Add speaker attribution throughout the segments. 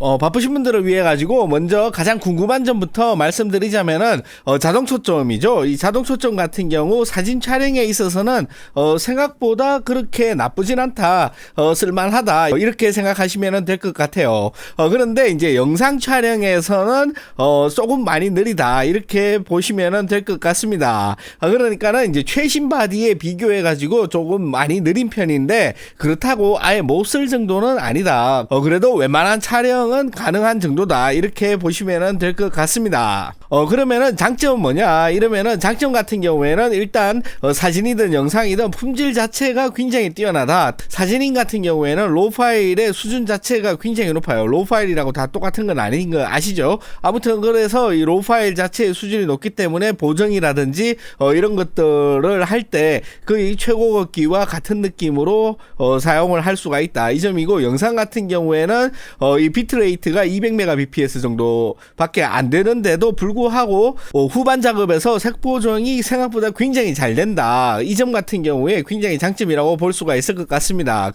Speaker 1: 어, 바쁘신 분들을 위해 가지고 먼저 가장 궁금한 점부터 말씀드리자면은 어, 자동 초점이죠. 이 자동 초점 같은 경우 사진 촬영에 있어서는 어, 생각보다 그렇게 나쁘진 않다, 어, 쓸만하다 이렇게 생각하시면 될 것 같아요. 어, 그런데 이제 영상 촬영에서는 어, 조금 많이 느리다 이렇게 보시면 될 것 같습니다. 어, 그러니까는 이제 최신 바디에 비교해 가지고 조금 많이 느린 편인데 그렇다고 아예 못 쓸 정도는 아니다. 어, 그래도 웬만한 촬영 은 가능한 정도다. 이렇게 보시면 될 것 같습니다. 어, 그러면은 장점은 뭐냐? 이러면은 장점 같은 경우에는 일단 어, 사진이든 영상이든 품질 자체가 굉장히 뛰어나다. 사진인 같은 경우에는 로 파일의 수준 자체가 굉장히 높아요. 로 파일이라고 다 똑같은 건 아닌 거 아시죠? 아무튼 그래서 이 로 파일 자체의 수준이 높기 때문에 보정이라든지 어, 이런 것들을 할 때 그 최고급기와 같은 느낌으로 어, 사용을 할 수가 있다. 이 점이고 영상 같은 경우에는 어, 이 비트 레이트가 200mbps 정도밖에 안 되는데도 불구하고 어, 후반 작업에서 색 보정이 생각보다 굉장히 잘 된다. 이 점 같은 경우에 굉장히 장점이라고 볼 수가 있을 것 같습니다.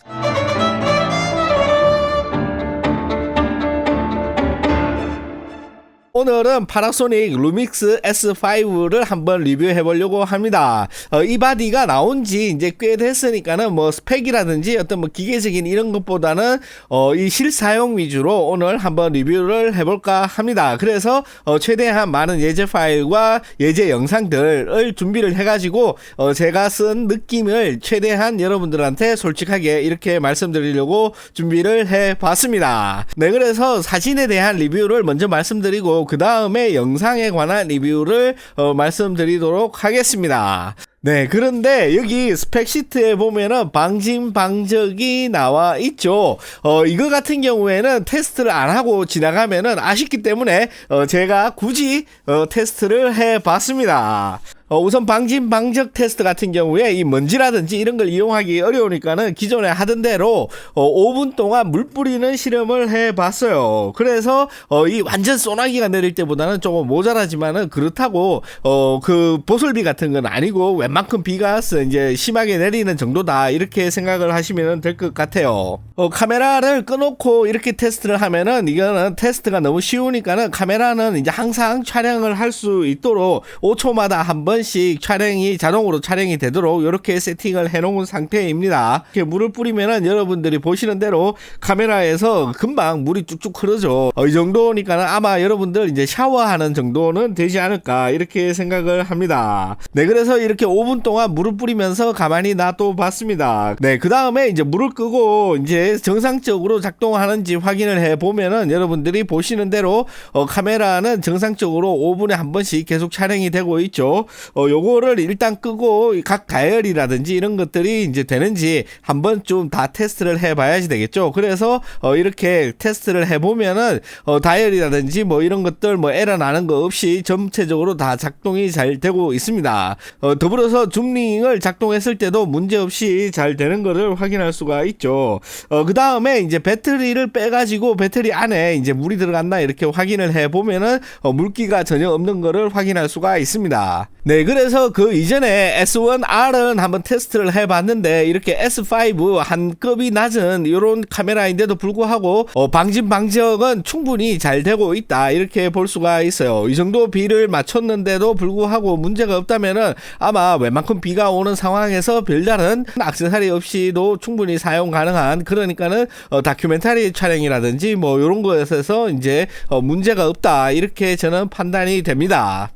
Speaker 1: 오늘은 파나소닉 루믹스 S5를 한번 리뷰해 보려고 합니다. 어, 이 바디가 나온 지 이제 꽤 됐으니까는 뭐 스펙이라든지 어떤 뭐 기계적인 이런 것보다는 어, 이 실사용 위주로 오늘 한번 리뷰를 해볼까 합니다. 그래서 어, 최대한 많은 예제 파일과 예제 영상들을 준비를 해가지고 어, 제가 쓴 느낌을 최대한 여러분들한테 솔직하게 이렇게 말씀드리려고 준비를 해 봤습니다. 네, 그래서 사진에 대한 리뷰를 먼저 말씀드리고 그 다음에 영상에 관한 리뷰를 어, 말씀드리도록 하겠습니다. 네, 그런데 여기 스펙 시트에 보면은 방진 방적이 나와 있죠. 어, 이거 같은 경우에는 테스트를 안 하고 지나가면은 아쉽기 때문에 어, 제가 굳이 어, 테스트를 해 봤습니다. 어, 우선 방진 방적 테스트 같은 경우에 이 먼지라든지 이런 걸 이용하기 어려우니까는 기존에 하던 대로 어, 5분 동안 물 뿌리는 실험을 해봤어요. 그래서 어, 이 완전 소나기가 내릴 때보다는 조금 모자라지만은 그렇다고 어, 그 보슬비 같은 건 아니고 웬만 큼 비가 이제 심하게 내리는 정도다 이렇게 생각을 하시면 될 것 같아요. 어, 카메라를 꺼놓고 이렇게 테스트를 하면은 이거는 테스트가 너무 쉬우니까는 카메라는 이제 항상 촬영을 할 수 있도록 5초마다 한 번씩 촬영이 자동으로 촬영이 되도록 이렇게 세팅을 해놓은 상태입니다. 이렇게 물을 뿌리면은 여러분들이 보시는 대로 카메라에서 금방 물이 쭉쭉 흐르죠. 어, 이 정도니까는 아마 여러분들 이제 샤워하는 정도는 되지 않을까 이렇게 생각을 합니다. 네, 그래서 이렇게 5분 동안 물을 뿌리면서 가만히 놔둬 봤습니다. 네, 그 다음에 이제 물을 끄고 이제 정상적으로 작동하는지 확인을 해 보면은 여러분들이 보시는 대로 어, 카메라는 정상적으로 5분에 한 번씩 계속 촬영이 되고 있죠. 어, 요거를 일단 끄고 각 다이얼이라든지 이런 것들이 이제 되는지 한번 좀 다 테스트를 해 봐야지 되겠죠. 그래서 어, 이렇게 테스트를 해 보면은 어, 다이얼이라든지 뭐 이런 것들 뭐 에러 나는 거 없이 전체적으로 다 작동이 잘 되고 있습니다. 어, 더불어 서 줌링을 작동했을 때도 문제 없이 잘 되는 것을 확인할 수가 있죠. 어, 그 다음에 이제 배터리를 빼가지고 배터리 안에 이제 물이 들어갔나 이렇게 확인을 해 보면은 어, 물기가 전혀 없는 것을 확인할 수가 있습니다. 네, 그래서 그 이전에 S1R은 한번 테스트를 해봤는데 이렇게 S5 한 급이 낮은 이런 카메라인데도 불구하고 어, 방진 방지역은 충분히 잘 되고 있다 이렇게 볼 수가 있어요. 이 정도 비를 맞췄는데도 불구하고 문제가 없다면은 아마 웬만큼 비가 오는 상황에서 별다른 악세사리 없이도 충분히 사용 가능한 그러니까는 어, 다큐멘터리 촬영이라든지 뭐 이런 것에서 이제 어, 문제가 없다 이렇게 저는 판단이 됩니다.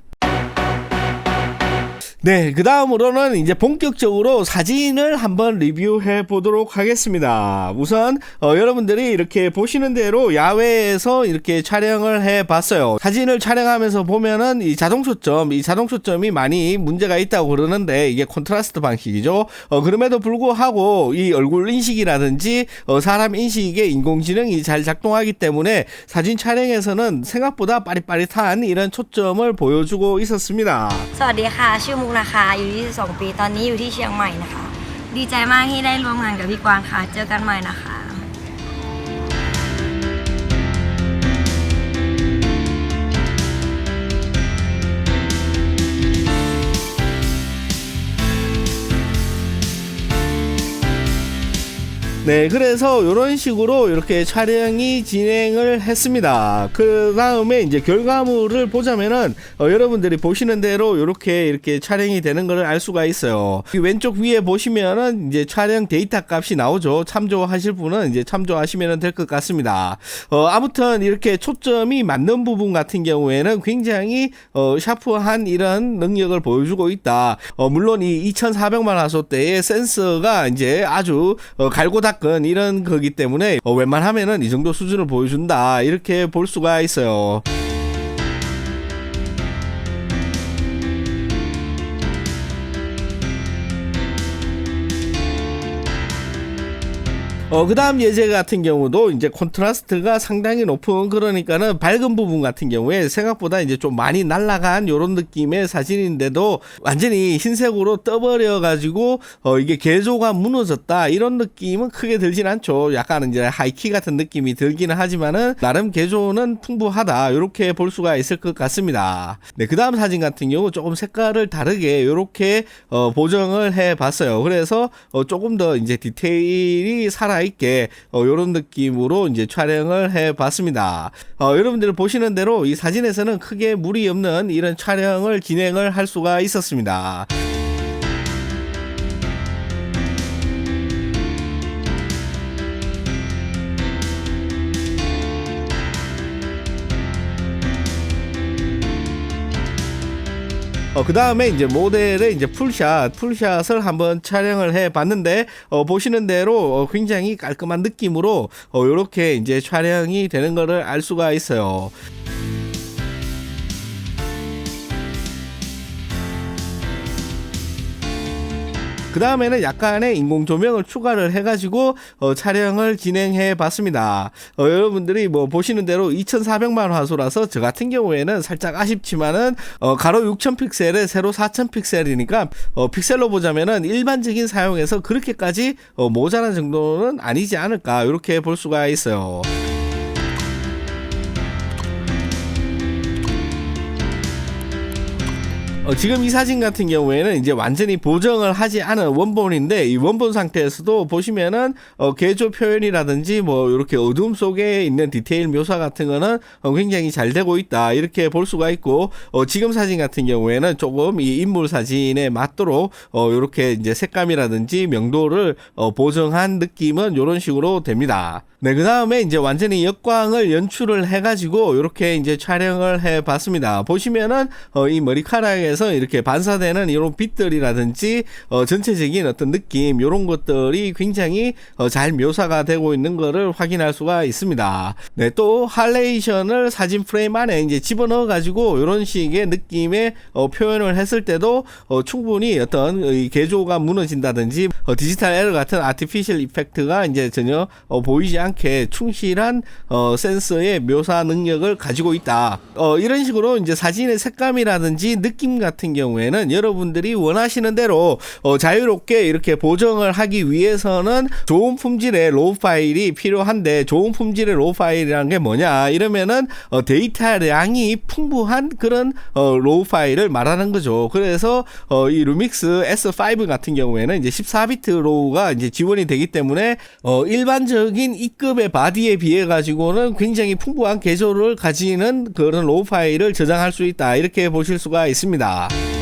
Speaker 1: 네, 그 다음으로는 이제 본격적으로 사진을 한번 리뷰해 보도록 하겠습니다. 우선, 어, 여러분들이 이렇게 보시는 대로 야외에서 이렇게 촬영을 해 봤어요. 사진을 촬영하면서 보면은 이 자동 초점, 이 자동 초점이 많이 문제가 있다고 그러는데 이게 콘트라스트 방식이죠. 어, 그럼에도 불구하고 이 얼굴 인식이라든지 어, 사람 인식에 인공지능이 잘 작동하기 때문에 사진 촬영에서는 생각보다 빠릿빠릿한 이런 초점을 보여주고 있었습니다.
Speaker 2: สวัสดีค่ะ ชื่อมุ กนะคะ อายู่22 ปี ตอนนี้อยู่ที่เชียงใหม่นะคะ ดีใจมากที่ได้ร่วมงานกับพี่กวางค่ะ เจอกันใหม่นะคะ
Speaker 1: 네, 그래서 이런 식으로 이렇게 촬영이 진행을 했습니다. 그 다음에 이제 결과물을 보자면은 어, 여러분들이 보시는 대로 이렇게 이렇게 촬영이 되는 것을 알 수가 있어요. 이 왼쪽 위에 보시면은 이제 촬영 데이터 값이 나오죠. 참조하실 분은 이제 참조하시면 될 것 같습니다. 어, 아무튼 이렇게 초점이 맞는 부분 같은 경우에는 굉장히 어, 샤프한 이런 능력을 보여주고 있다. 어, 물론 이 2,400만 화소대의 센서가 이제 아주 어, 갈고 닦은 이런 거기 때문에 어, 웬만하면은 이 정도 수준을 보여준다 이렇게 볼 수가 있어요. 어, 그 다음 예제 같은 경우도 이제 콘트라스트가 상당히 높은 그러니까는 밝은 부분 같은 경우에 생각보다 이제 좀 많이 날라간 요런 느낌의 사진인데도 완전히 흰색으로 떠버려 가지고 어, 이게 개조가 무너졌다 이런 느낌은 크게 들진 않죠. 약간 이제 하이키 같은 느낌이 들기는 하지만은 나름 개조는 풍부하다 이렇게 볼 수가 있을 것 같습니다. 네, 그 다음 사진 같은 경우 조금 색깔을 다르게 이렇게 어, 보정을 해 봤어요. 그래서 어, 조금 더 이제 디테일이 살아 있게 어, 이런 느낌으로 이제 촬영을 해 봤습니다. 어, 여러분들 보시는 대로 이 사진에서는 크게 무리 없는 이런 촬영을 진행을 할 수가 있었습니다. 어, 그 다음에 이제 모델의 이제 풀샷, 풀샷을 한번 촬영을 해 봤는데, 어, 보시는 대로 어, 굉장히 깔끔한 느낌으로, 어, 요렇게 이제 촬영이 되는 거를 알 수가 있어요. 그 다음에는 약간의 인공 조명을 추가를 해가지고 어, 촬영을 진행해 봤습니다. 어, 여러분들이 뭐 보시는 대로 2,400만 화소라서 저 같은 경우에는 살짝 아쉽지만은 어, 가로 6,000 픽셀에 세로 4,000 픽셀이니까 어, 픽셀로 보자면은 일반적인 사용에서 그렇게까지 어, 모자란 정도는 아니지 않을까 이렇게 볼 수가 있어요. 어, 지금 이 사진 같은 경우에는 이제 완전히 보정을 하지 않은 원본인데 이 원본 상태에서도 보시면은 어, 개조 표현이라든지 뭐 이렇게 어둠 속에 있는 디테일 묘사 같은 거는 어, 굉장히 잘 되고 있다 이렇게 볼 수가 있고 어, 지금 사진 같은 경우에는 조금 이 인물 사진에 맞도록 어, 이렇게 이제 색감이라든지 명도를 어, 보정한 느낌은 이런 식으로 됩니다. 네, 그 다음에 이제 완전히 역광을 연출을 해가지고 이렇게 이제 촬영을 해봤습니다. 보시면은 어, 이 머리카락에서 이렇게 반사되는 이런 빛들이라든지 어, 전체적인 어떤 느낌 이런 것들이 굉장히 어, 잘 묘사가 되고 있는 것을 확인할 수가 있습니다. 네, 또 할레이션을 사진 프레임 안에 이제 집어넣어 가지고 이런 식의 느낌의 어, 표현을 했을 때도 어, 충분히 어떤 이 개조가 무너진다든지 어, 디지털 에러 같은 아티피셜 이펙트가 이제 전혀 어, 보이지 않. 않게 충실한 어, 센서의 묘사 능력을 가지고 있다. 어, 이런 식으로 이제 사진의 색감이라든지 느낌 같은 경우에는 여러분들이 원하시는 대로 어, 자유롭게 이렇게 보정을 하기 위해서는 좋은 품질의 로우 파일이 필요한데 좋은 품질의 로우 파일이라는 게 뭐냐 이러면은 어, 데이터량이 풍부한 그런 어, 로우 파일을 말하는 거죠. 그래서 어, 이 루믹스 S5 같은 경우에는 이제 14비트 로우가 이제 지원이 되기 때문에 어, 일반적인 이 B급의 바디에 비해 가지고는 굉장히 풍부한 개조를 가지는 그런 로우 파일을 저장할 수 있다 이렇게 보실 수가 있습니다.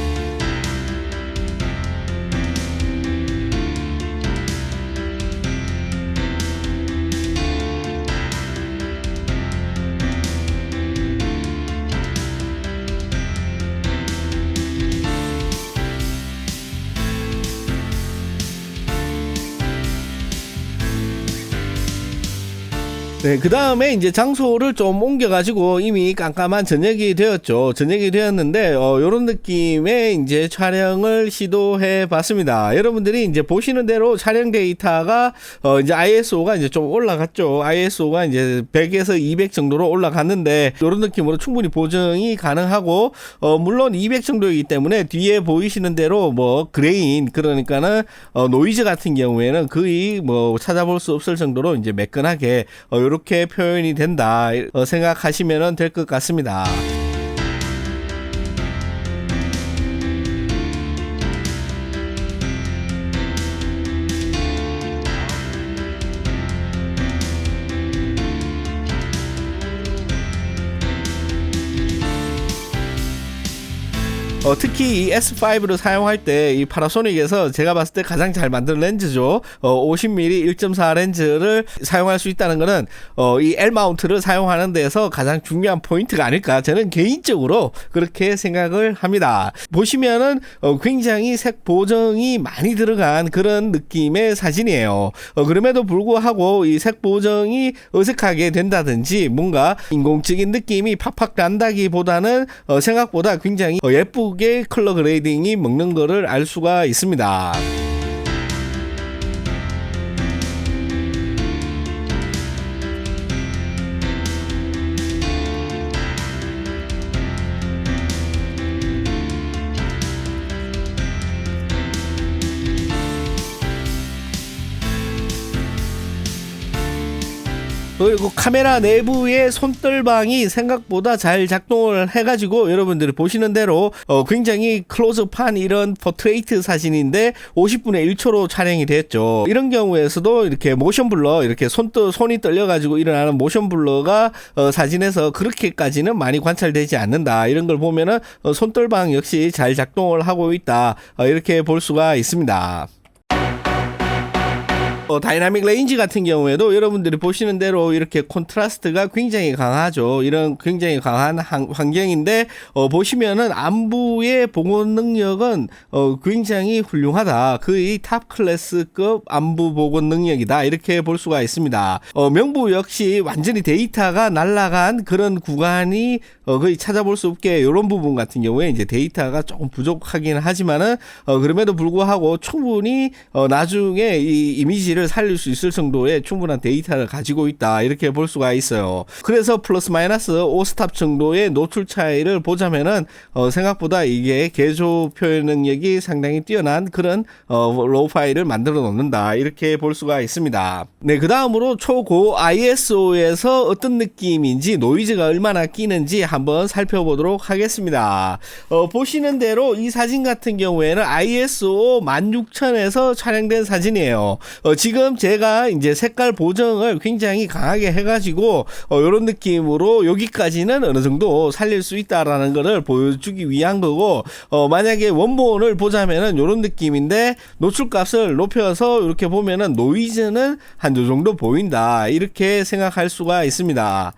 Speaker 1: 네, 그 다음에 이제 장소를 좀 옮겨가지고 이미 깜깜한 저녁이 되었죠. 저녁이 되었는데, 어, 요런 느낌의 이제 촬영을 시도해 봤습니다. 여러분들이 이제 보시는 대로 촬영 데이터가, 어, 이제 ISO가 이제 좀 올라갔죠. ISO가 이제 100에서 200 정도로 올라갔는데, 요런 느낌으로 충분히 보정이 가능하고, 어, 물론 200 정도이기 때문에 뒤에 보이시는 대로 뭐, 그레인, 그러니까는, 어, 노이즈 같은 경우에는 거의 뭐 찾아볼 수 없을 정도로 이제 매끈하게, 어, 이렇게 표현이 된다 어, 생각하시면 될 것 같습니다. 어, 특히 이 S5를 사용할 때 이 파나소닉에서 제가 봤을 때 가장 잘 만든 렌즈죠. 어, 50mm 1.4 렌즈를 사용할 수 있다는 것은 어, 이 L 마운트를 사용하는 데서 가장 중요한 포인트가 아닐까 저는 개인적으로 그렇게 생각을 합니다. 보시면은 어, 굉장히 색 보정이 많이 들어간 그런 느낌의 사진이에요. 어, 그럼에도 불구하고 이 색 보정이 어색하게 된다든지 뭔가 인공적인 느낌이 팍팍 난다기보다는 어, 생각보다 굉장히 어, 예쁘 게 컬러 그레이딩이 먹는 거를 알 수가 있습니다. 그리고 카메라 내부의 손떨방이 생각보다 잘 작동을 해가지고 여러분들이 보시는 대로 어, 굉장히 클로즈업한 이런 포트레이트 사진인데 50분의 1초로 촬영이 됐죠. 이런 경우에서도 이렇게 모션 블러 이렇게 손 떠, 손이 떨려가지고 일어나는 모션 블러가 어, 사진에서 그렇게까지는 많이 관찰되지 않는다. 이런 걸 보면은 어, 손떨방 역시 잘 작동을 하고 있다. 어, 이렇게 볼 수가 있습니다. 어, 다이나믹 레인지 같은 경우에도 여러분들이 보시는 대로 이렇게 콘트라스트가 굉장히 강하죠. 이런 굉장히 강한 한- 환경인데 어, 보시면은 안부의 복원 능력은 어, 굉장히 훌륭하다. 거의 탑 클래스급 안부 복원 능력이다. 이렇게 볼 수가 있습니다. 어, 명부 역시 완전히 데이터가 날아간 그런 구간이 어, 거의 찾아볼 수 없게 이런 부분 같은 경우에 이제 데이터가 조금 부족하긴 하지만은 어, 그럼에도 불구하고 충분히 어, 나중에 이 이미지 를 살릴 수 있을 정도의 충분한 데이터를 가지고 있다 이렇게 볼 수가 있어요. 그래서 플러스 마이너스 5스탑 정도의 노출 차이를 보자면은 어, 생각보다 이게 개조 표현 능력이 상당히 뛰어난 그런 어, 로우 파일을 만들어 놓는다 이렇게 볼 수가 있습니다. 네, 그 다음으로 초고 ISO에서 어떤 느낌인지 노이즈가 얼마나 끼는지 한번 살펴보도록 하겠습니다. 어, 보시는 대로 이 사진 같은 경우에는 ISO 16,000에서 촬영된 사진이에요. 어, 지금 제가 이제 색깔 보정을 굉장히 강하게 해가지고 어, 이런 느낌으로 여기까지는 어느 정도 살릴 수 있다라는 것을 보여주기 위한 거고 어, 만약에 원본을 보자면은 이런 느낌인데 노출값을 높여서 이렇게 보면은 노이즈는 한 요 정도 보인다 이렇게 생각할 수가 있습니다.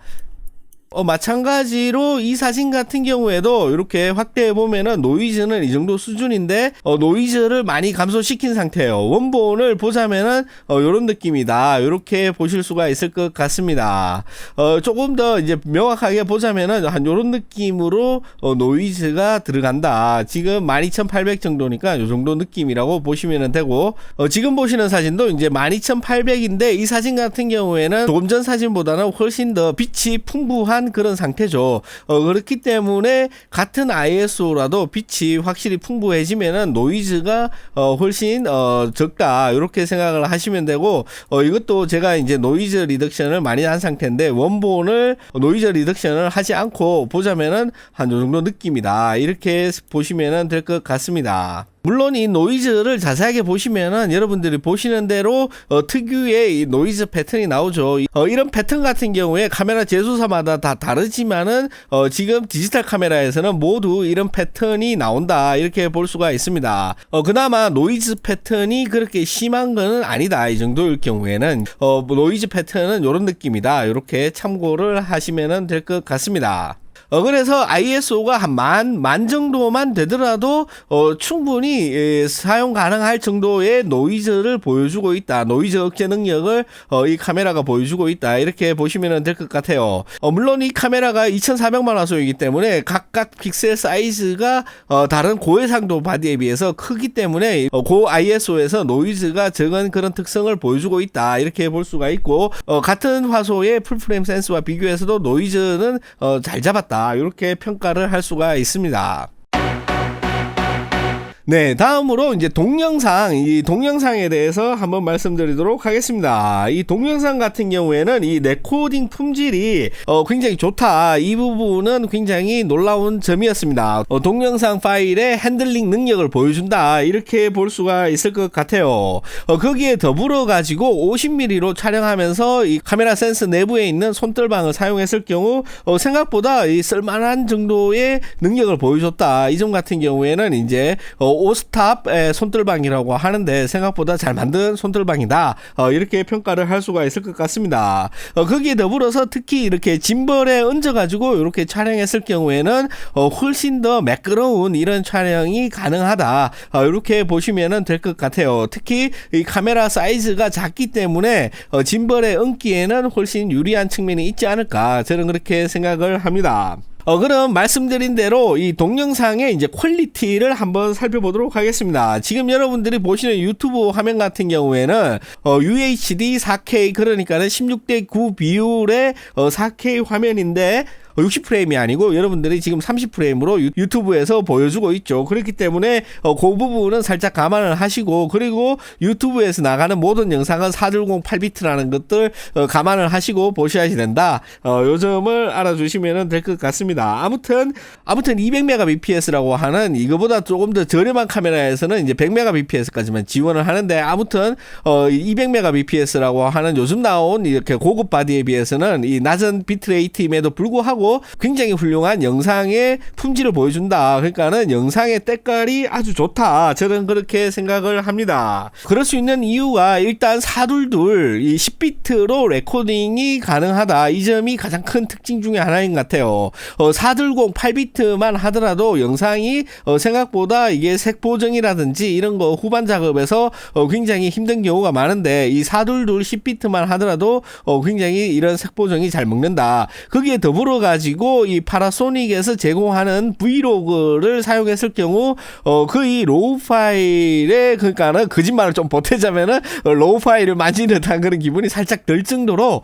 Speaker 1: 어, 마찬가지로 이 사진 같은 경우에도 이렇게 확대해 보면은 노이즈는 이 정도 수준인데 어, 노이즈를 많이 감소시킨 상태예요. 원본을 보자면은 어, 이런 느낌이다. 이렇게 보실 수가 있을 것 같습니다. 어, 조금 더 이제 명확하게 보자면은 한 이런 느낌으로 어, 노이즈가 들어간다. 지금 12,800 정도니까 이 정도 느낌이라고 보시면 되고 어, 지금 보시는 사진도 이제 12,800인데 이 사진 같은 경우에는 조금 전 사진보다는 훨씬 더 빛이 풍부한 그런 상태죠. 어, 그렇기 때문에 같은 ISO라도 빛이 확실히 풍부해지면은 노이즈가 어, 훨씬 어, 적다 이렇게 생각을 하시면 되고 어, 이것도 제가 이제 노이즈 리덕션을 많이 한 상태인데 원본을 노이즈 리덕션을 하지 않고 보자면은 한 요 정도 느낌이다 이렇게 보시면은 될 것 같습니다. 물론 이 노이즈를 자세하게 보시면은 여러분들이 보시는 대로 어, 특유의 이 노이즈 패턴이 나오죠. 어, 이런 패턴 같은 경우에 카메라 제조사마다 다 다르지만은 어, 지금 디지털 카메라에서는 모두 이런 패턴이 나온다 이렇게 볼 수가 있습니다. 어, 그나마 노이즈 패턴이 그렇게 심한 거는 아니다 이 정도일 경우에는 어, 뭐 노이즈 패턴은 이런 느낌이다 이렇게 참고를 하시면은 될것 같습니다. 어, 그래서 ISO가 한 만, 만 정도만 되더라도, 어, 충분히, 예, 사용 가능할 정도의 노이즈를 보여주고 있다. 노이즈 억제 능력을, 어, 이 카메라가 보여주고 있다. 이렇게 보시면 될 것 같아요. 어, 물론 이 카메라가 2400만 화 소이기 때문에 각각 픽셀 사이즈가, 어, 다른 고해상도 바디에 비해서 크기 때문에, 어, 고 ISO에서 노이즈가 적은 그런 특성을 보여주고 있다. 이렇게 볼 수가 있고, 어, 같은 화소의 풀프레임 센스와 비교해서도 노이즈는, 어, 잘 잡았다. 이렇게 평가를 할 수가 있습니다. 네, 다음으로 이제 동영상, 이 동영상에 대해서 한번 말씀드리도록 하겠습니다. 이 동영상 같은 경우에는 이 레코딩 품질이 어, 굉장히 좋다. 이 부분은 굉장히 놀라운 점이었습니다. 어, 동영상 파일의 핸들링 능력을 보여준다. 이렇게 볼 수가 있을 것 같아요. 어, 거기에 더불어 가지고 50mm로 촬영하면서 이 카메라 센스 내부에 있는 손떨방을 사용했을 경우 어, 생각보다 이 쓸만한 정도의 능력을 보여줬다. 이 점 같은 경우에는 이제 어, 오스탑의 손떨방이라고 하는데 생각보다 잘 만든 손떨방이다. 어, 이렇게 평가를 할 수가 있을 것 같습니다. 어, 거기에 더불어서 특히 이렇게 짐벌에 얹어가지고 이렇게 촬영했을 경우에는 어, 훨씬 더 매끄러운 이런 촬영이 가능하다. 어, 이렇게 보시면 될 것 같아요. 특히 이 카메라 사이즈가 작기 때문에 어, 짐벌에 얹기에는 훨씬 유리한 측면이 있지 않을까 저는 그렇게 생각을 합니다. 어, 그럼 말씀드린 대로 이 동영상의 이제 퀄리티를 한번 살펴보도록 하겠습니다. 지금 여러분들이 보시는 유튜브 화면 같은 경우에는 어, UHD 4K 그러니까는 16대 9 비율의 어, 4K 화면인데 60프레임이 아니고 여러분들이 지금 30프레임으로 유튜브에서 보여주고 있죠. 그렇기 때문에 어, 그 부분은 살짝 감안을 하시고 그리고 유튜브에서 나가는 모든 영상은 410 8비트라는 것들 어, 감안을 하시고 보셔야 된다. 어, 요 점을 알아주시면 될 것 같습니다. 아무튼 아무튼 200mbps라고 하는 이거보다 조금 더 저렴한 카메라에서는 이제 100mbps까지만 지원을 하는데 아무튼 어, 200mbps라고 하는 요즘 나온 이렇게 고급 바디에 비해서는 이 낮은 비트레이트임에도 불구하고 굉장히 훌륭한 영상의 품질을 보여준다. 그러니까는 영상의 때깔이 아주 좋다. 저는 그렇게 생각을 합니다. 그럴 수 있는 이유가 일단 사둘둘 이 10비트로 레코딩이 가능하다. 이 점이 가장 큰 특징 중에 하나인 것 같아요. 어, 420 8비트만 하더라도 영상이 어, 생각보다 이게 색 보정이라든지 이런 거 후반 작업에서 어, 굉장히 힘든 경우가 많은데 이422 10비트만 하더라도 어, 굉장히 이런 색 보정이 잘 먹는다. 거기에 더불어 가 지고 이 파라소닉에서 제공하는 브이로그를 사용했을 경우 어, 그 이 로우 파일에 그러니까는 거짓말을 좀 보태자면은 어, 로우 파일을 만지는 듯한 그런 기분이 살짝 들 정도로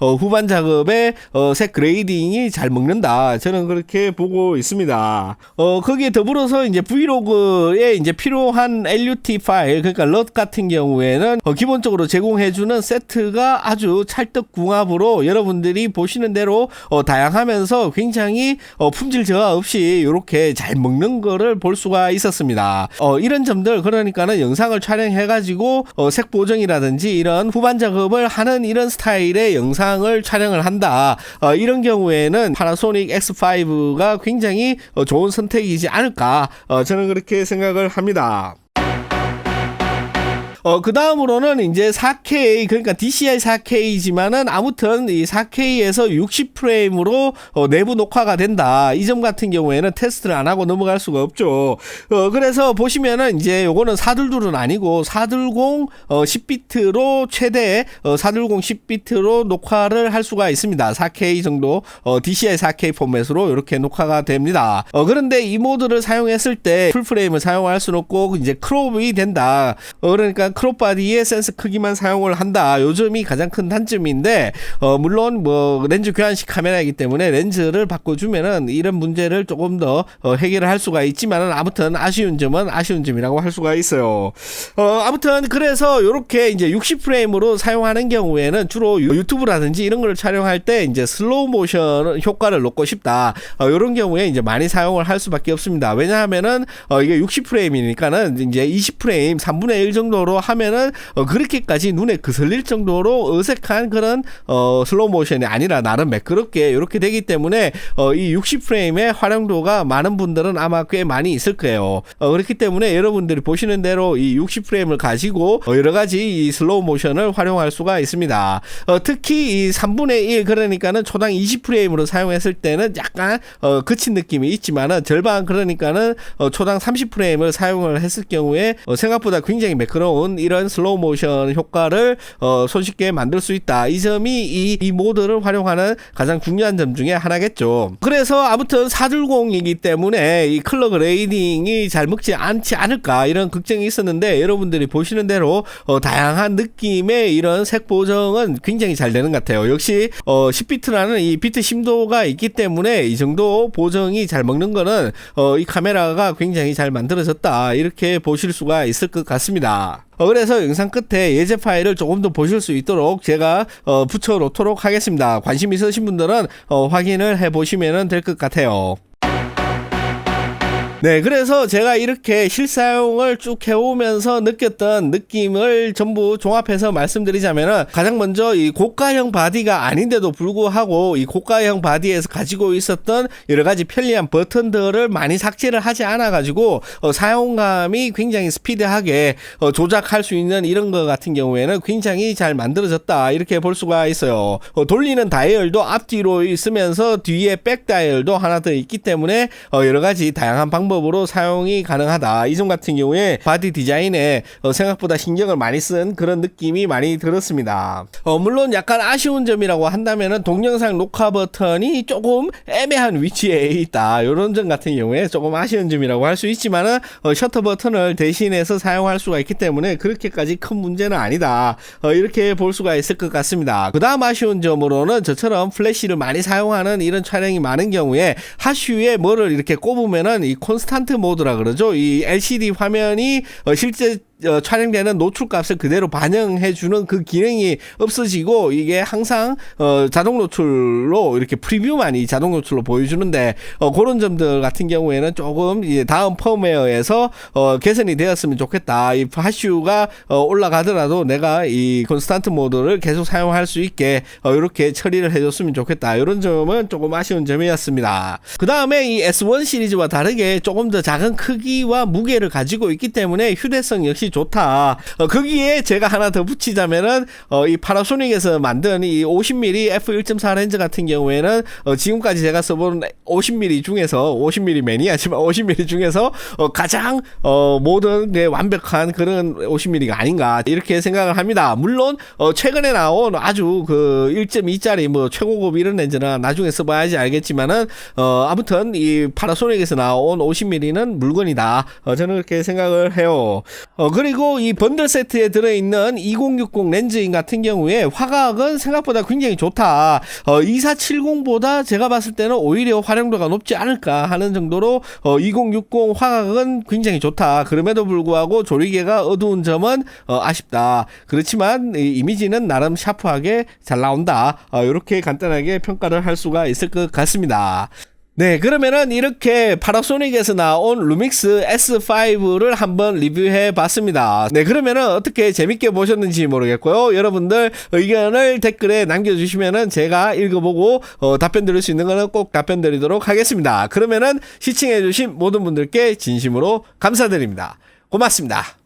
Speaker 1: 어, 후반 작업에 어, 색 그레이딩이 잘 먹는다. 저는 그렇게 보고 있습니다. 어, 거기에 더불어서 이제 브이로그에 이제 필요한 LUT 파일, 그러니까 럿 같은 경우에는 어, 기본적으로 제공해주는 세트가 아주 찰떡궁합으로 여러분들이 보시는 대로 어, 다양하면서 굉장히 어, 품질 저하 없이 이렇게 잘 먹는 거를 볼 수가 있었습니다. 어, 이런 점들 그러니까는 영상을 촬영해가지고 어, 색 보정이라든지 이런 후반 작업을 하는 이런 스타일 의 영상을 촬영을 한다. 어, 이런 경우에는 파나소닉 X5가 굉장히 어, 좋은 선택이지 않을까. 어, 저는 그렇게 생각을 합니다. 어, 그 다음으로는 이제 4K, 그러니까 DCI 4K지만은 아무튼 이 4K에서 60프레임으로 어, 내부 녹화가 된다. 이 점 같은 경우에는 테스트를 안 하고 넘어갈 수가 없죠. 어, 그래서 보시면은 이제 요거는 422는 아니고 420 어, 10비트로 최대 어, 420 10비트로 녹화를 할 수가 있습니다. 4K 정도 어, DCI 4K 포맷으로 이렇게 녹화가 됩니다. 어, 그런데 이 모드를 사용했을 때 풀프레임을 사용할 수는 없고 이제 크롭이 된다. 어, 그러니까 크롭바디의 센스 크기만 사용을 한다. 요점이 가장 큰 단점인데 어, 물론 뭐 렌즈 교환식 카메라이기 때문에 렌즈를 바꿔주면은 이런 문제를 조금 더 어, 해결을 할 수가 있지만은 아무튼 아쉬운 점은 아쉬운 점이라고 할 수가 있어요. 어, 아무튼 그래서 이렇게 이제 60프레임으로 사용하는 경우에는 주로 유튜브라든지 이런 걸 촬영할 때 이제 슬로우 모션 효과를 놓고 싶다. 어, 이런 경우에 이제 많이 사용을 할 수밖에 없습니다. 왜냐하면은 어, 이게 60프레임이니까는 이제 20프레임 3분의 1 정도로 하면은 어, 그렇게까지 눈에 거슬릴 정도로 어색한 그런 어, 슬로우 모션이 아니라 나름 매끄럽게 이렇게 되기 때문에 어, 이 60프레임의 활용도가 많은 분들은 아마 꽤 많이 있을 거예요. 어, 그렇기 때문에 여러분들이 보시는 대로 이 60프레임을 가지고 어, 여러 가지 이 슬로우 모션을 활용할 수가 있습니다. 어, 특히 이 3분의 1 그러니까는 초당 20프레임으로 사용했을 때는 약간 어, 그친 느낌이 있지만은 절반 그러니까는 어, 초당 30프레임을 사용을 했을 경우에 어, 생각보다 굉장히 매끄러운 좋은 이런 슬로우 모션 효과를 어, 손쉽게 만들 수 있다. 이 점이 이, 이 모드를 활용하는 가장 중요한 점 중에 하나겠죠. 그래서 아무튼 420이기 때문에 이 컬러 그레이딩이 잘 먹지 않지 않을까 이런 걱정이 있었는데 여러분들이 보시는 대로 어, 다양한 느낌의 이런 색 보정은 굉장히 잘 되는 것 같아요. 역시 어, 10비트라는 이 비트 심도가 있기 때문에 이 정도 보정이 잘 먹는 거는 어, 이 카메라가 굉장히 잘 만들어졌다 이렇게 보실 수가 있을 것 같습니다. 어, 그래서 영상 끝에 예제 파일을 조금 더 보실 수 있도록 제가 어, 붙여 놓도록 하겠습니다. 관심 있으신 분들은 어, 확인을 해 보시면 될 것 같아요. 네, 그래서 제가 이렇게 실사용을 쭉 해오면서 느꼈던 느낌을 전부 종합해서 말씀드리자면은 가장 먼저 이 고가형 바디가 아닌데도 불구하고 이 고가형 바디에서 가지고 있었던 여러 가지 편리한 버튼들을 많이 삭제를 하지 않아 가지고 어, 사용감이 굉장히 스피드하게 어, 조작할 수 있는 이런 거 같은 경우에는 굉장히 잘 만들어졌다 이렇게 볼 수가 있어요. 어, 돌리는 다이얼도 앞뒤로 있으면서 뒤에 백 다이얼도 하나 더 있기 때문에 어, 여러 가지 다양한 방법 으로 사용이 가능하다. 이 점 같은 경우에 바디 디자인에 어, 생각보다 신경을 많이 쓴 그런 느낌이 많이 들었습니다. 어, 물론 약간 아쉬운 점이라고 한다면은 동영상 녹화 버튼이 조금 애매한 위치에 있다. 이런 점 같은 경우에 조금 아쉬운 점이라고 할 수 있지만은 어, 셔터 버튼을 대신해서 사용할 수가 있기 때문에 그렇게까지 큰 문제는 아니다. 어, 이렇게 볼 수가 있을 것 같습니다. 그 다음 아쉬운 점으로는 저처럼 플래시를 많이 사용하는 이런 촬영이 많은 경우에 하슈에 뭐를 이렇게 꼽으면은 이 콘 스탄트 모드라 그러죠. 이 LCD 화면이 어, 실제 어, 촬영되는 노출값을 그대로 반영해주는 그 기능이 없어지고 이게 항상 어, 자동 노출로 이렇게 프리뷰만이 자동 노출로 보여주는데 어, 그런 점들 같은 경우에는 조금 이제 다음 펌웨어에서 어, 개선이 되었으면 좋겠다. 이 하슈가 어, 올라가더라도 내가 이 콘스탄트 모드를 계속 사용할 수 있게 어, 이렇게 처리를 해줬으면 좋겠다. 이런 점은 조금 아쉬운 점이었습니다. 그 다음에 이 S1 시리즈와 다르게 조금 더 작은 크기와 무게를 가지고 있기 때문에 휴대성 역시 좋다. 어, 거기에 제가 하나 더 붙이자면은 어, 이 파라소닉에서 만든 이 50mm f1.4 렌즈 같은 경우에는 어, 지금까지 제가 써본 50mm 중에서 50mm 매니아지만 50mm 중에서 어, 가장 어, 모든 게 완벽한 그런 50mm가 아닌가 이렇게 생각을 합니다. 물론 어, 최근에 나온 아주 그 1.2짜리 뭐 최고급 이런 렌즈는 나중에 써봐야지 알겠지만은 어, 아무튼 이 파라소닉에서 나온 50mm는 물건이다. 어, 저는 그렇게 생각을 해요. 어, 그 리고 이 번들 세트에 들어있는 2060 렌즈인 같은 경우에 화각은 생각보다 굉장히 좋다. 어, 2470보다 제가 봤을 때는 오히려 활용도가 높지 않을까 하는 정도로 어, 2060 화각은 굉장히 좋다. 그럼에도 불구하고 조리개가 어두운 점은 어, 아쉽다. 그렇지만 이 이미지는 나름 샤프하게 잘 나온다. 어, 이렇게 간단하게 평가를 할 수가 있을 것 같습니다. 네, 그러면은 이렇게 파라소닉에서 나온 루믹스 S5를 한번 리뷰해 봤습니다. 네, 그러면은 어떻게 재밌게 보셨는지 모르겠고요. 여러분들 의견을 댓글에 남겨주시면은 제가 읽어보고 어, 답변 드릴 수 있는 거는 꼭 답변 드리도록 하겠습니다. 그러면은 시청해주신 모든 분들께 진심으로 감사드립니다. 고맙습니다.